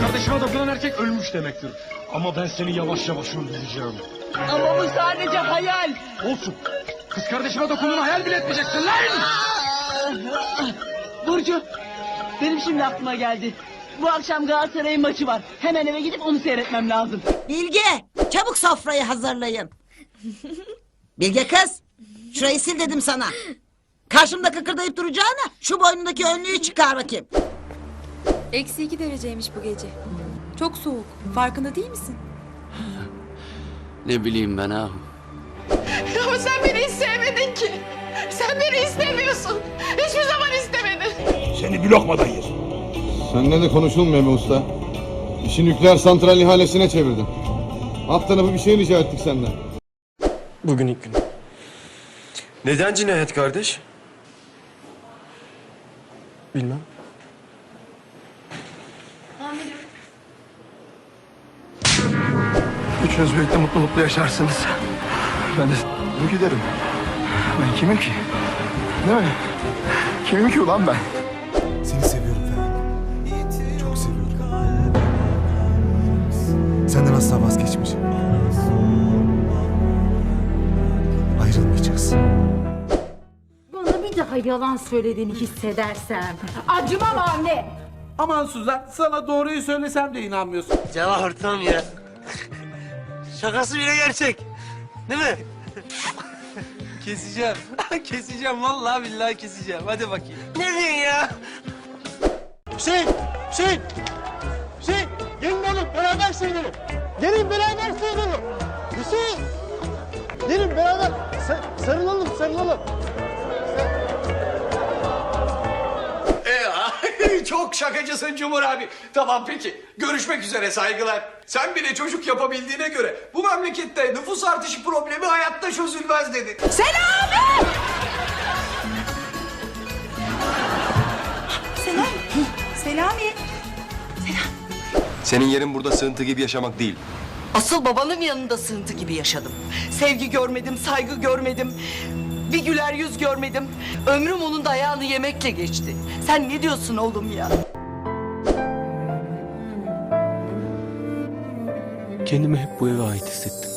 Kardeşime dokunan erkek ölmüş demektir. Ama ben seni yavaş yavaş öldüreceğim. Ama bu sadece hayal. Olsun. Kız kardeşime dokunduğunu hayal bile etmeyeceksin lan! Burcu, benim şimdi aklıma geldi. Bu akşam Galatasaray'ın maçı var. Hemen eve gidip onu seyretmem lazım. Bilge çabuk sofrayı hazırlayın. Bilge kız şurayı sil dedim sana. Karşımda kıkırdayıp duracağına şu boynundaki önlüğü çıkar bakayım. Eksi iki dereceymiş bu gece. Çok soğuk. Farkında değil misin? Ne bileyim ben ahu. Ama sen beni hiç sevmedin ki. Sen beni istemiyorsun. Hiçbir zaman istemedin. Seni bir lokmadan yer. Seninle de konuşulmuyor be usta. İşi nükleer santral ihalesine çevirdin. Alt tarafı bir şey rica ettik senden. Bugün ilk gün. Neden cinayet kardeş? Bilmem. Üçünüz birlikte mutlu mutlu yaşarsınız. Ben de s- giderim. Ben kimim ki? Değil mi? Kimim ki ulan ben? Seni seviyorum Ferhat. Çok seviyorum. Senden asla vazgeçmeyeceğim. Ayrılmayacağız. Bana bir daha yalan söylediğini hissedersem acımam anne. Aman Suzan sana doğruyu söylesem de inanmıyorsun. Cevahir tam ya. Şakası bile gerçek. Değil mi? Keseceğim. keseceğim vallahi billahi keseceğim. Hadi bakayım. Ne diyorsun ya? Hüseyin! Hüseyin! Hüseyin! Gelin oğlum beraber seyredelim. Gelin beraber seyredelim. Hüseyin! Gelin beraber sa- sarılalım sarılalım. Çok şakacısın Cumhur abi. Tamam peki. Görüşmek üzere saygılar. Sen bile çocuk yapabildiğine göre bu memlekette nüfus artışı problemi hayatta çözülmez dedin. Selami. Senin yerin burada sığıntı gibi yaşamak değil. Asıl babanın yanında sığıntı gibi yaşadım. Sevgi görmedim, saygı görmedim. Bir güler yüz görmedim. Ömrüm onun dayağını yemekle geçti. Sen ne diyorsun oğlum ya? Kendimi hep bu eve ait hissettim.